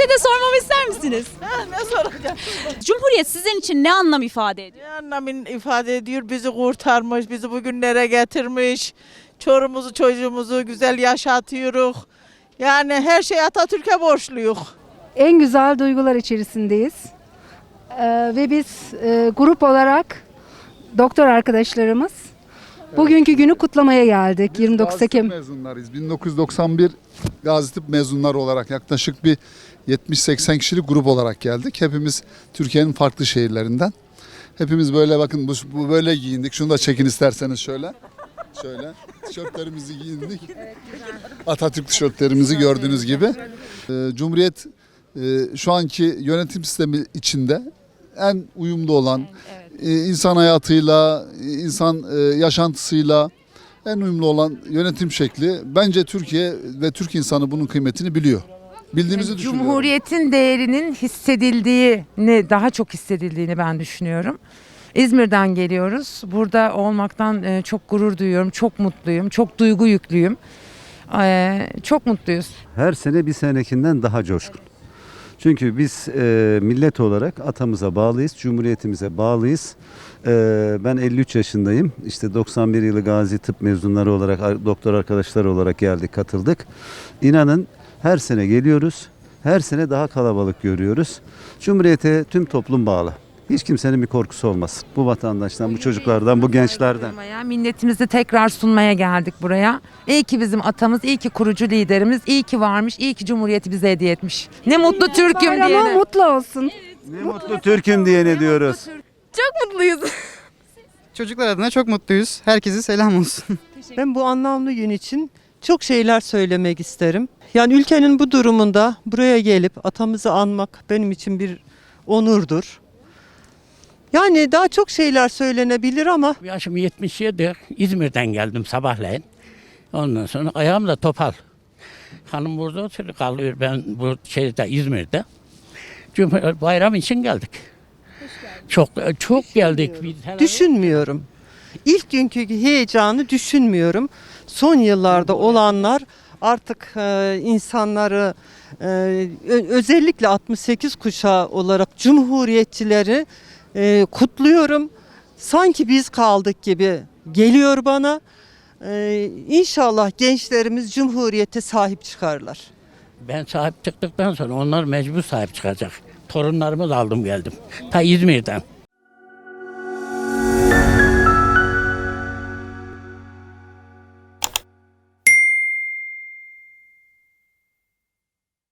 Size de sormamı ister misiniz? ne soracağım? Cumhuriyet sizin için ne anlam ifade ediyor? Ne anlamın ifade ediyor? Bizi kurtarmış, bizi bugünlere getirmiş. Çorumuzu çocuğumuzu güzel yaşatıyoruz. Yani her şey Atatürk'e borçluyuz. en güzel duygular içerisindeyiz. Ee, ve biz e, grup olarak doktor arkadaşlarımız bugünkü günü kutlamaya geldik 29 Gazi Ekim. Mezunlarıyız. 1991 Gazi Tıp mezunları olarak yaklaşık bir 70-80 kişilik grup olarak geldik. Hepimiz Türkiye'nin farklı şehirlerinden. Hepimiz böyle bakın bu, bu böyle giyindik. Şunu da çekin isterseniz şöyle. Şöyle tişörtlerimizi giyindik. Atatürk tişörtlerimizi gördüğünüz gibi. Ee, Cumhuriyet e, şu anki yönetim sistemi içinde en uyumlu olan, insan hayatıyla, e, insan e, yaşantısıyla en uyumlu olan yönetim şekli. Bence Türkiye ve Türk insanı bunun kıymetini biliyor. Bildiğimizi düşünüyorum. Cumhuriyetin değerinin hissedildiğini, daha çok hissedildiğini ben düşünüyorum. İzmir'den geliyoruz. Burada olmaktan e, çok gurur duyuyorum, çok mutluyum, çok duygu yüklüyüm. E, Çok mutluyuz. her sene bir senekinden daha coşkun. Çünkü biz e, millet olarak atamıza bağlıyız, cumhuriyetimize bağlıyız. E, ben 53 yaşındayım. İşte 91 yılı Gazi Tıp mezunları olarak, ar- doktor arkadaşlar olarak geldik, katıldık. İnanın her sene geliyoruz, her sene daha kalabalık görüyoruz. Cumhuriyete tüm toplum bağlı. Hiç kimsenin bir korkusu olmasın. Bu vatandaştan, bu çocuklardan, bu gençlerden. Ya, Minnetimizi tekrar sunmaya geldik buraya. İyi ki bizim atamız, iyi ki kurucu liderimiz, iyi ki varmış, iyi ki Cumhuriyeti bize hediye etmiş. Ne mutlu Türk'üm Bayramı diyene. mutlu olsun. Ne mutlu Türk'üm diyene diyoruz. Çok mutluyuz. Çocuklar adına çok mutluyuz. Herkese selam olsun. Ben bu anlamlı gün için çok şeyler söylemek isterim. Yani ülkenin bu durumunda buraya gelip atamızı anmak benim için bir onurdur. Yani daha çok şeyler söylenebilir ama Yaşım 77. İzmir'den geldim sabahleyin. Ondan sonra ayağım da topal. Hanım burada oturuyor kalıyor. Ben bu şeyde İzmir'de. Cumhuriyet bayram için geldik. Çok çok geldik. Düşünmüyorum. İlk günkü heyecanı düşünmüyorum. Son yıllarda olanlar artık e, insanları e, özellikle 68 kuşağı olarak cumhuriyetçileri e, kutluyorum. Sanki biz kaldık gibi geliyor bana. E, inşallah gençlerimiz cumhuriyete sahip çıkarlar. Ben sahip çıktıktan sonra onlar mecbur sahip çıkacak. Torunlarımı da aldım geldim. Ta İzmir'den.